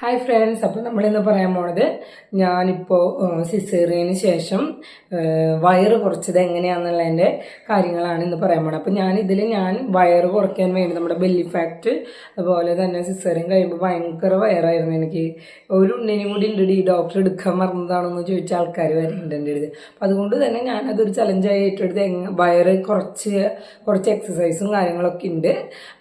Hi friends അപ്പോൾ നമ്മളിന്ന് പറയാൻ പോണത് ഞാനിപ്പോൾ സിസേറിയന് ശേഷം വയറ് കുറച്ചത് എങ്ങനെയാണെന്നുള്ളതിന്റെ കാര്യങ്ങളാണ് ഇന്ന് പറയാൻ പോണത്. അപ്പോൾ ഞാൻ ഇതിൽ ഞാൻ വയറ് കുറയ്ക്കാൻ വേണ്ടി നമ്മുടെ ബെല്ലി ഫാക്റ്റ് അതുപോലെ തന്നെ സിസേറിയൻ കഴിയുമ്പോൾ ഭയങ്കര വയറായിരുന്നു എനിക്ക്. ഒരു ഉണ്ണിനും കൂടി ഉണ്ട് ഈ ഡോക്ടർ എടുക്കാൻ മറന്നതാണെന്ന് ചോദിച്ച ആൾക്കാർ വരുന്നുണ്ട് എന്റെ അടുത്ത്. അപ്പം അതുകൊണ്ട് തന്നെ ഞാൻ അതൊരു ചലഞ്ചായി ഏറ്റെടുത്ത് വയറ് കുറച്ച് കുറച്ച് എക്സസൈസും കാര്യങ്ങളൊക്കെ ഉണ്ട്.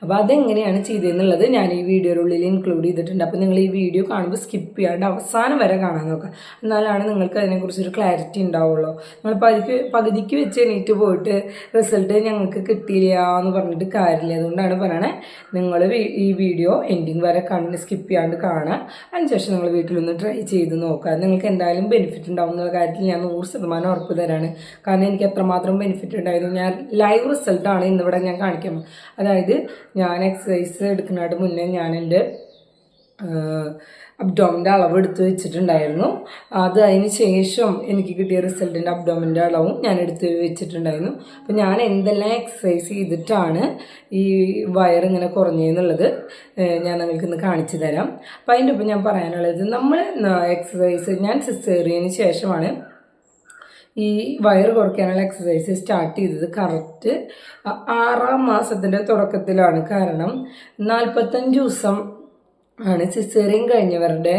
അപ്പോൾ അതെങ്ങനെയാണ് ചെയ്തതെന്നുള്ളത് ഞാൻ ഈ വീഡിയോയുടെ ഉള്ളിൽ ഇൻക്ലൂഡ് ചെയ്തിട്ടുണ്ട്. അപ്പോൾ നിങ്ങൾ ഈ വീഡിയോ കാണുമ്പോൾ സ്കിപ്പ് ചെയ്യാണ്ട് അവസാനം വരെ കാണാൻ നോക്കുക. എന്നാലാണ് നിങ്ങൾക്ക് അതിനെക്കുറിച്ചൊരു ക്ലാരിറ്റി ഉണ്ടാവുള്ളൂ. നിങ്ങൾ പകുതിക്ക് പകുതിക്ക് വെച്ച് എണീറ്റ് പോയിട്ട് റിസൾട്ട് ഞങ്ങൾക്ക് കിട്ടിയില്ല എന്ന് പറഞ്ഞിട്ട് കാര്യമില്ല. അതുകൊണ്ടാണ് പറയണേ നിങ്ങൾ ഈ വീഡിയോ എൻഡിങ് വരെ കണ്ട് സ്കിപ്പ് ചെയ്യാണ്ട് കാണാം അതിനുശേഷം നിങ്ങൾ വീട്ടിലൊന്ന് ട്രൈ ചെയ്ത് നോക്കുക. നിങ്ങൾക്ക് എന്തായാലും ബെനിഫിറ്റ് ഉണ്ടാവും എന്നുള്ള കാര്യത്തിൽ ഞാൻ നൂറ് ശതമാനം ഉറപ്പ് തരാണ്. കാരണം എനിക്ക് എത്രമാത്രം ബെനിഫിറ്റ് ഉണ്ടായിരുന്നു. ഞാൻ ലൈവ് റിസൾട്ടാണ് ഇന്നിവിടെ ഞാൻ കാണിക്കുന്നത്. അതായത് ഞാൻ എക്സസൈസ് എടുക്കുന്നതിന് മുന്നേ ഞാൻ എന്റെ അബ്ഡോമിന്റെ അളവ് എടുത്ത് വെച്ചിട്ടുണ്ടായിരുന്നു. അത് അതിന് ശേഷം എനിക്ക് കിട്ടിയ റിസൾട്ടിന്റെ അബ്ഡോമിന്റെ അളവും ഞാൻ എടുത്ത് വെച്ചിട്ടുണ്ടായിരുന്നു. അപ്പം ഞാൻ എന്തെല്ലാം എക്സസൈസ് ചെയ്തിട്ടാണ് ഈ വയറിങ്ങനെ കുറഞ്ഞെന്നുള്ളത് ഞാൻ നിങ്ങൾക്ക് ഇന്ന് കാണിച്ചു തരാം. അപ്പം അതിന്റെ ഒപ്പം ഞാൻ പറയാനുള്ളത് നമ്മൾ എക്സസൈസ് ഞാൻ സിസേറിയന് ശേഷമാണ് ഈ വയർ കുറയ്ക്കാനുള്ള എക്സസൈസ് സ്റ്റാർട്ട് ചെയ്തത് കറക്റ്റ് ആറാം മാസത്തിന്റെ തുടക്കത്തിലാണ്. കാരണം നാൽപ്പത്തഞ്ച് ദിവസം ആണ് സിസേറിയൻ കഴിഞ്ഞവരുടെ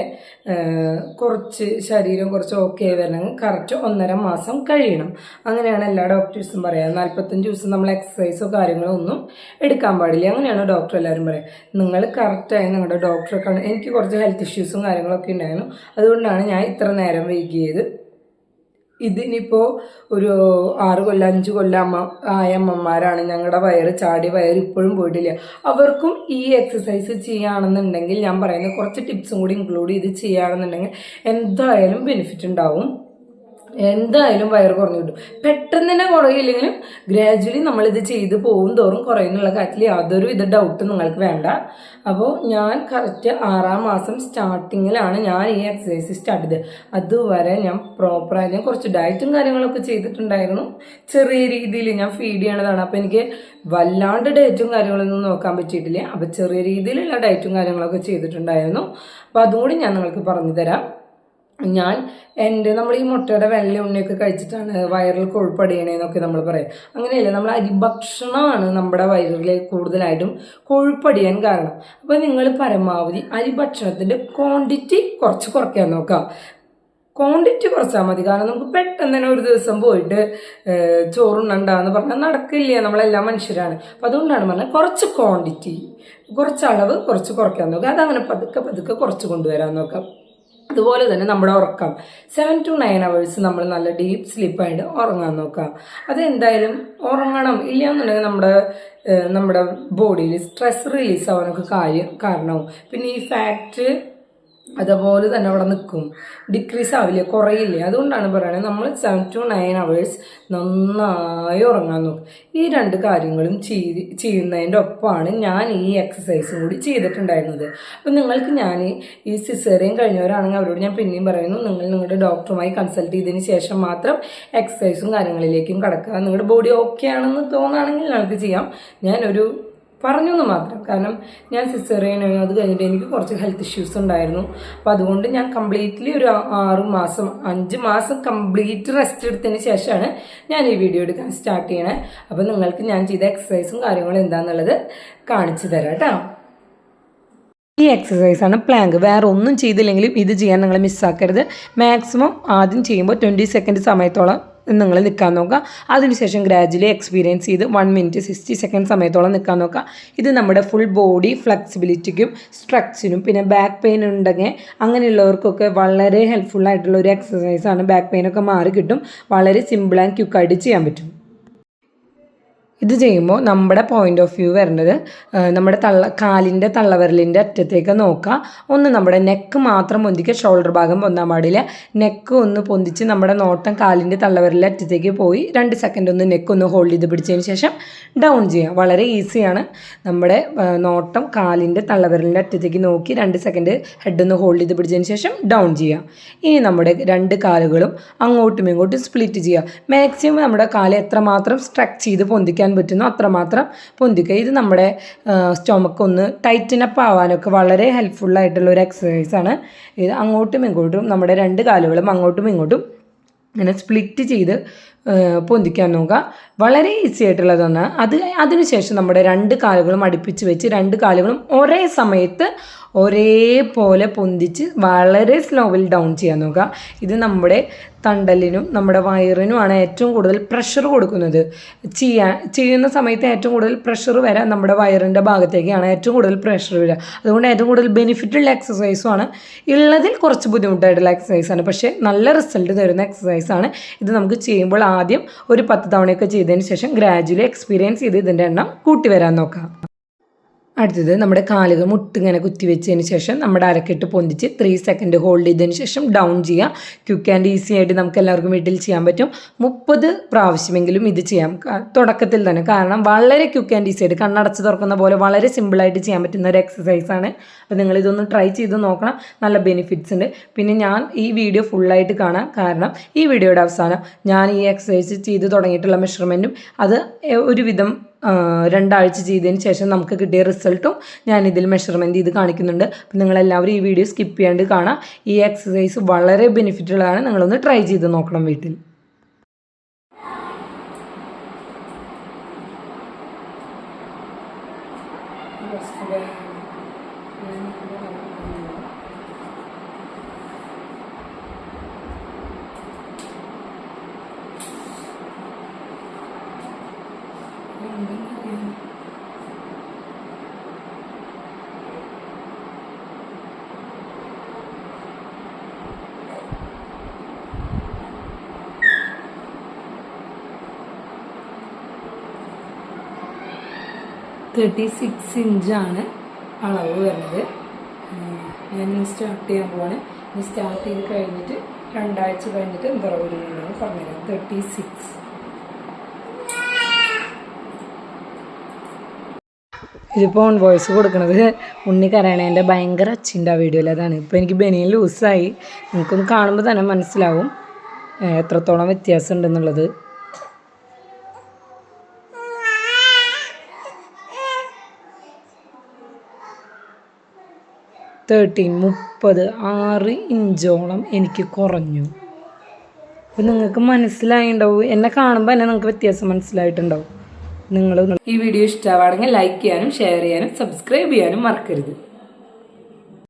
കുറച്ച് ശരീരം കുറച്ച് ഓക്കെ വരണമെങ്കിൽ കറക്റ്റ് ഒന്നര മാസം കഴിയണം. അങ്ങനെയാണ് എല്ലാ ഡോക്ടേഴ്സും പറയുക നാൽപ്പത്തഞ്ച് ദിവസം നമ്മൾ എക്സസൈസോ കാര്യങ്ങളോ ഒന്നും എടുക്കാൻ പാടില്ല. അങ്ങനെയാണ് ഡോക്ടർ എല്ലാവരും പറയുക നിങ്ങൾ കറക്റ്റായി നിങ്ങളുടെ ഡോക്ടറെ കാണും എനിക്ക് കുറച്ച് ഹെൽത്ത് ഇഷ്യൂസും കാര്യങ്ങളൊക്കെ ഉണ്ടായിരുന്നു. അതുകൊണ്ടാണ് ഞാൻ ഇത്ര നേരം വൈകിയത്. ഇതിനിപ്പോൾ ഒരു ആറ് കൊല്ലം അഞ്ച് കൊല്ലം അമ്മ ആയ അമ്മമാരാണ്. ഞങ്ങളുടെ വയറ് ചാടി വയറ് ഇപ്പോഴും പോയിട്ടില്ല. അവർക്കും ഈ എക്സസൈസ് ചെയ്യുകയാണെന്നുണ്ടെങ്കിൽ ഞാൻ പറയുന്ന കുറച്ച് ടിപ്സും കൂടി ഇൻക്ലൂഡ് ചെയ്ത് ചെയ്യുകയാണെന്നുണ്ടെങ്കിൽ എന്തായാലും ബെനിഫിറ്റ് ഉണ്ടാവും. എന്തായാലും വയറ് കുറഞ്ഞു കിട്ടും. പെട്ടെന്ന് തന്നെ കുറയില്ലെങ്കിലും ഗ്രാജുവലി നമ്മളിത് ചെയ്ത് പോകും തോറും കുറയുന്നുള്ള കാര്യത്തിൽ യാതൊരു വിധ ഡൗട്ടും നിങ്ങൾക്ക് വേണ്ട. അപ്പോൾ ഞാൻ കറക്റ്റ് ആറാം മാസം സ്റ്റാർട്ടിങ്ങിലാണ് ഞാൻ ഈ എക്സസൈസ് സ്റ്റാർട്ട് ചെയ്തത്. അതുവരെ ഞാൻ പ്രോപ്പറായി ഞാൻ കുറച്ച് ഡയറ്റും കാര്യങ്ങളൊക്കെ ചെയ്തിട്ടുണ്ടായിരുന്നു. ചെറിയ രീതിയിൽ ഞാൻ ഫീഡ് ചെയ്യണതാണ്. അപ്പോൾ എനിക്ക് വല്ലാണ്ട് ഡയറ്റും കാര്യങ്ങളൊന്നും നോക്കാൻ പറ്റിയിട്ടില്ല. അപ്പോൾ ചെറിയ രീതിയിലുള്ള ഡയറ്റും കാര്യങ്ങളൊക്കെ ചെയ്തിട്ടുണ്ടായിരുന്നു. അപ്പോൾ അതും കൂടി ഞാൻ നിങ്ങൾക്ക് പറഞ്ഞു തരാം. ഞാൻ എന്റെ നമ്മൾ ഈ മുട്ടയുടെ വെള്ള ഉണ്ണിയൊക്കെ കഴിച്ചിട്ടാണ് വയറിൽ കൊഴുപ്പടിയണേന്നൊക്കെ നമ്മൾ പറയും. അങ്ങനെയല്ല? നമ്മൾ അരിഭക്ഷണമാണ് നമ്മുടെ വയറിൽ കൂടുതലായിട്ടും കൊഴുപ്പടിയാൻ കാരണം. അപ്പോൾ നിങ്ങൾ പരമാവധി അരിഭക്ഷണത്തിന്റെ ക്വാണ്ടിറ്റി കുറച്ച് കുറയ്ക്കാൻ നോക്കാം. ക്വാണ്ടിറ്റി കുറച്ചാൽ മതി. കാരണം നമുക്ക് പെട്ടെന്ന് തന്നെ ഒരു ദിവസം പോയിട്ട് ഏഹ്, ചോറുണ്ണണ്ടാന്ന് പറഞ്ഞാൽ നടക്കില്ല. നമ്മളെല്ലാം മനുഷ്യരാണ്. അപ്പം അതുകൊണ്ടാണ് പറഞ്ഞാൽ കുറച്ച് ക്വാണ്ടിറ്റി കുറച്ച് അളവ് കുറച്ച് കുറയ്ക്കാൻ നോക്കുക അതങ്ങനെ പതുക്കെ പതുക്കെ കുറച്ച് കൊണ്ടുവരാൻ നോക്കാം. അതുപോലെ തന്നെ നമ്മുടെ ഉറക്കം. സെവൻ ടു നയൻ അവേഴ്സ് നമ്മൾ നല്ല ഡീപ്പ് സ്ലീപ്പായിട്ട് ഉറങ്ങാൻ നോക്കാം അതെന്തായാലും ഉറങ്ങണം. ഇല്ല എന്നുണ്ടെങ്കിൽ നമ്മുടെ നമ്മുടെ ബോഡിയിൽ സ്ട്രെസ് റിലീസ് ആവാനൊക്കെ കാര്യം കാരണവും. പിന്നെ ഈ ഫാക്റ്റ് അതുപോലെ തന്നെ അവിടെ നിൽക്കും ഡിക്രീസ് ആവില്ല? കുറയില്ലേ? അതുകൊണ്ടാണ് പറയുന്നത് നമ്മൾ സെവൻ ടു നയൻ അവേഴ്സ് നന്നായി ഉറങ്ങാൻ നോക്കും. ഈ രണ്ട് കാര്യങ്ങളും ചെയ്ത് ചെയ്യുന്നതിന്റെ ഒപ്പമാണ് ഞാൻ ഈ എക്സസൈസും കൂടി ചെയ്തിട്ടുണ്ടായിരുന്നത്. അപ്പം നിങ്ങൾക്ക് ഞാൻ ഈ സിസേറിയൻ കഴിഞ്ഞവരാണെങ്കിൽ അവരോട് ഞാൻ പിന്നെയും പറയുന്നു നിങ്ങൾ നിങ്ങളുടെ ഡോക്ടറുമായി കൺസൾട്ട് ചെയ്തതിന് ശേഷം മാത്രം എക്സസൈസും കാര്യങ്ങളിലേക്കും കടക്കുക. നിങ്ങളുടെ ബോഡി ഓക്കെ ആണെന്ന് തോന്നുകയാണെങ്കിൽ നിങ്ങൾക്ക് ചെയ്യാം. ഞാനൊരു പറഞ്ഞു എന്ന് മാത്രം. കാരണം ഞാൻ സിസേറിയൻ അത് കഴിഞ്ഞിട്ട് എനിക്ക് കുറച്ച് ഹെൽത്ത് ഇഷ്യൂസ് ഉണ്ടായിരുന്നു. അപ്പോൾ അതുകൊണ്ട് ഞാൻ കംപ്ലീറ്റ്ലി ഒരു ആറ് മാസം അഞ്ച് മാസം കംപ്ലീറ്റ് റെസ്റ്റ് എടുത്തതിന് ശേഷമാണ് ഞാൻ ഈ വീഡിയോ എടുക്കാൻ സ്റ്റാർട്ട് ചെയ്യണേ. അപ്പോൾ നിങ്ങൾക്ക് ഞാൻ ചെയ്ത എക്സസൈസും കാര്യങ്ങളും എന്താണെന്നുള്ളത് കാണിച്ചു തരാം കേട്ടോ. ഈ എക്സസൈസാണ് പ്ലാങ്ക് വേറെ ഒന്നും ചെയ്തില്ലെങ്കിലും ഇത് ചെയ്യാൻ നിങ്ങൾ മിസ്സാക്കരുത് മാക്സിമം ആദ്യം ചെയ്യുമ്പോൾ ട്വന്റി സെക്കൻഡ് സമയത്തോളം നിങ്ങൾ നിൽക്കാൻ നോക്കുക. അതിനുശേഷം ഗ്രാജുവലി എക്സ്പീരിയൻസ് ചെയ്ത് വൺ മിനിറ്റ് സിക്സ്റ്റി സെക്കൻഡ് സമയത്തോളം നിൽക്കാൻ നോക്കുക. ഇത് നമ്മുടെ ഫുൾ ബോഡി ഫ്ലെക്സിബിലിറ്റിക്കും സ്ട്രെച്ചിനും പിന്നെ ബാക്ക് പെയിൻ ഉണ്ടെങ്കിൽ അങ്ങനെയുള്ളവർക്കൊക്കെ വളരെ ഹെൽപ്ഫുൾ ആയിട്ടുള്ള ഒരു എക്സസൈസാണ് ബാക്ക് പെയിനൊക്കെ മാറി കിട്ടും. വളരെ സിമ്പിൾ ആൻഡ് ക്യുക്കായിട്ട് ചെയ്യാൻ പറ്റും. ഇത് ചെയ്യുമ്പോൾ നമ്മുടെ പോയിന്റ് ഓഫ് വ്യൂ വരുന്നത് നമ്മുടെ തള്ള കാലിന്റെ തള്ളവിരലിന്റെ അറ്റത്തേക്ക് നോക്കുക. ഒന്ന് നമ്മുടെ നെക്ക് മാത്രം പൊന്തിക്കുക ഷോൾഡർ ഭാഗം പൊന്താൻ പാടില്ല. നെക്ക് ഒന്ന് പൊന്തിച്ച് നമ്മുടെ നോട്ടം കാലിന്റെ തള്ളവിരലിന്റെ അറ്റത്തേക്ക് പോയി രണ്ട് സെക്കൻഡ് ഒന്ന് നെക്ക് ഒന്ന് ഹോൾഡ് ചെയ്ത് പിടിച്ചതിന് ശേഷം ഡൗൺ ചെയ്യുക. വളരെ ഈസിയാണ് നമ്മുടെ നോട്ടം കാലിന്റെ തള്ളവിരലിന്റെ അറ്റത്തേക്ക് നോക്കി രണ്ട് സെക്കൻഡ് ഹെഡ് ഒന്ന് ഹോൾഡ് ചെയ്ത് പിടിച്ചതിന് ശേഷം ഡൗൺ ചെയ്യുക. ഇനി നമ്മുടെ രണ്ട് കാലുകളും അങ്ങോട്ടും ഇങ്ങോട്ടും സ്പ്ലിറ്റ് ചെയ്യുക. മാക്സിമം നമ്മുടെ കാൽ എത്രമാത്രം സ്ട്രെച്ച് ചെയ്ത് പൊന്തിക്കാൻ പൊന്തിക്കാൻ പറ്റുന്നു. അത്രമാത്രം പൊന്തിക്കുക. ഇത് നമ്മുടെ സ്റ്റൊമക്ക് ഒന്ന് ടൈറ്റൻ അപ്പ് ആവാനൊക്കെ വളരെ ഹെൽപ്ഫുള്ളായിട്ടുള്ള ഒരു എക്സസൈസാണ് ഇത് അങ്ങോട്ടും ഇങ്ങോട്ടും നമ്മുടെ രണ്ട് കാലുകളും അങ്ങോട്ടും ഇങ്ങോട്ടും ഇങ്ങനെ സ്പ്ലിറ്റ് ചെയ്ത് പൊന്തിക്കാൻ നോക്കുക. വളരെ ഈസി ആയിട്ടുള്ളതാണ്. അത് അതിനുശേഷം നമ്മുടെ രണ്ട് കാലുകളും അടുപ്പിച്ച് വെച്ച് രണ്ട് കാലുകളും ഒരേ സമയത്ത് ഒരേപോലെ പൊന്തിച്ച് വളരെ സ്ലോവിൽ ഡൗൺ ചെയ്യാൻ നോക്കുക. ഇത് നമ്മുടെ തണ്ടലിനും നമ്മുടെ വയറിനുമാണ് ഏറ്റവും കൂടുതൽ പ്രഷർ കൊടുക്കുന്നത്. ചെയ്യാൻ ചെയ്യുന്ന സമയത്ത് ഏറ്റവും കൂടുതൽ പ്രഷർ വരാൻ നമ്മുടെ വയറിന്റെ ഭാഗത്തേക്കാണ് ഏറ്റവും കൂടുതൽ പ്രഷർ വരിക. അതുകൊണ്ട് ഏറ്റവും കൂടുതൽ ബെനിഫിറ്റുള്ള എക്സസൈസുമാണ് ഉള്ളതിൽ കുറച്ച് ബുദ്ധിമുട്ടായിട്ടുള്ള എക്സസൈസാണ് പക്ഷേ നല്ല റിസൾട്ട് തരുന്ന എക്സസൈസാണ് ഇത് നമുക്ക് ചെയ്യുമ്പോൾ ആദ്യം ഒരു പത്ത് തവണയൊക്കെ ചെയ്തതിന് ശേഷം ഗ്രാജുവലി എക്സ്പീരിയൻസ് ചെയ്ത് ഇതിന്റെ എണ്ണം കൂട്ടി വരാൻ നോക്കാം. അടുത്തത് നമ്മുടെ കാലുകൾ മുട്ടിങ്ങനെ കുത്തി വെച്ചതിന് ശേഷം നമ്മുടെ അരക്കെട്ട് പൊന്തിച്ച് ത്രീ സെക്കൻഡ് ഹോൾഡ് ചെയ്തതിന് ശേഷം ഡൗൺ ചെയ്യുക. ക്വിക്ക് ആൻഡ് ഈസി ആയിട്ട് നമുക്ക് എല്ലാവർക്കും വീട്ടിൽ ചെയ്യാൻ പറ്റും. മുപ്പത് പ്രാവശ്യമെങ്കിലും ഇത് ചെയ്യാം. തുടക്കത്തിൽ തന്നെ. കാരണം വളരെ ക്വിക്ക് ആൻഡ് ഈസി ആയിട്ട് കണ്ണടച്ച് തുറക്കുന്ന പോലെ വളരെ സിമ്പിളായിട്ട് ചെയ്യാൻ പറ്റുന്ന ഒരു എക്സസൈസാണ് അപ്പോൾ നിങ്ങൾ ഇതൊന്ന് ട്രൈ ചെയ്ത് നോക്കണം. നല്ല ബെനിഫിറ്റ്സ് ഉണ്ട്. പിന്നെ ഞാൻ ഈ വീഡിയോ ഫുള്ളായിട്ട് കാണാം. കാരണം ഈ വീഡിയോയുടെ അവസാനം ഞാൻ ഈ എക്സസൈസ് ചെയ്ത് തുടങ്ങിയിട്ടുള്ള മെഷർമെന്റും അത് ഒരുവിധം രണ്ടാഴ്ച ചെയ്തതിന് ശേഷം നമുക്ക് കിട്ടിയ റിസൾട്ടും ഞാൻ ഇതിൽ മെഷർമെന്റ് ചെയ്ത് കാണിക്കുന്നുണ്ട്. അപ്പം നിങ്ങളെല്ലാവരും ഈ വീഡിയോ സ്കിപ്പ് ചെയ്യാണ്ട് കാണാം. ഈ എക്സസൈസ് വളരെ ബെനിഫിറ്റുള്ളതാണ് നിങ്ങളൊന്ന് ട്രൈ ചെയ്ത് നോക്കണം വീട്ടിൽ. തേർട്ടി സിക്സ് ഇഞ്ചാണ് അളവ് വരുന്നത്. ഞാൻ ഇനി സ്റ്റാർട്ട് ചെയ്യാൻ പോവാണ്. ഇനി സ്റ്റാർട്ട് ചെയ്ത് കഴിഞ്ഞിട്ട് രണ്ടാഴ്ച കഴിഞ്ഞിട്ട് എന്താ വരുന്നുണ്ടെന്ന് പറഞ്ഞുതരാം. തേർട്ടി സിക്സ് ഇതിപ്പോൾ ഓൺ വോയിസ് കൊടുക്കുന്നത് ഉണ്ണി കരയണേന്റെ ഭയങ്കര അച്ഛന്റെ ആ വീഡിയോയിൽ അതാണ്. ഇപ്പോൾ എനിക്ക് ബനിയൻ ലൂസായി നിങ്ങൾക്കൊന്ന് കാണുമ്പോൾ തന്നെ മനസ്സിലാവും എത്രത്തോളം വ്യത്യാസം ഉണ്ടെന്നുള്ളത് തേർട്ടീൻ മുപ്പത് ആറ് ഇഞ്ചോളം എനിക്ക് കുറഞ്ഞു. അപ്പം നിങ്ങൾക്ക് മനസ്സിലായിണ്ടാവും. എന്നെ കാണുമ്പോൾ തന്നെ നിങ്ങൾക്ക് വ്യത്യാസം മനസ്സിലായിട്ടുണ്ടാവും. നിങ്ങൾ ഈ വീഡിയോ ഇഷ്ടമാണെങ്കിൽ ലൈക്ക് ചെയ്യാനും ഷെയർ ചെയ്യാനും സബ്സ്ക്രൈബ് ചെയ്യാനും മറക്കരുത്.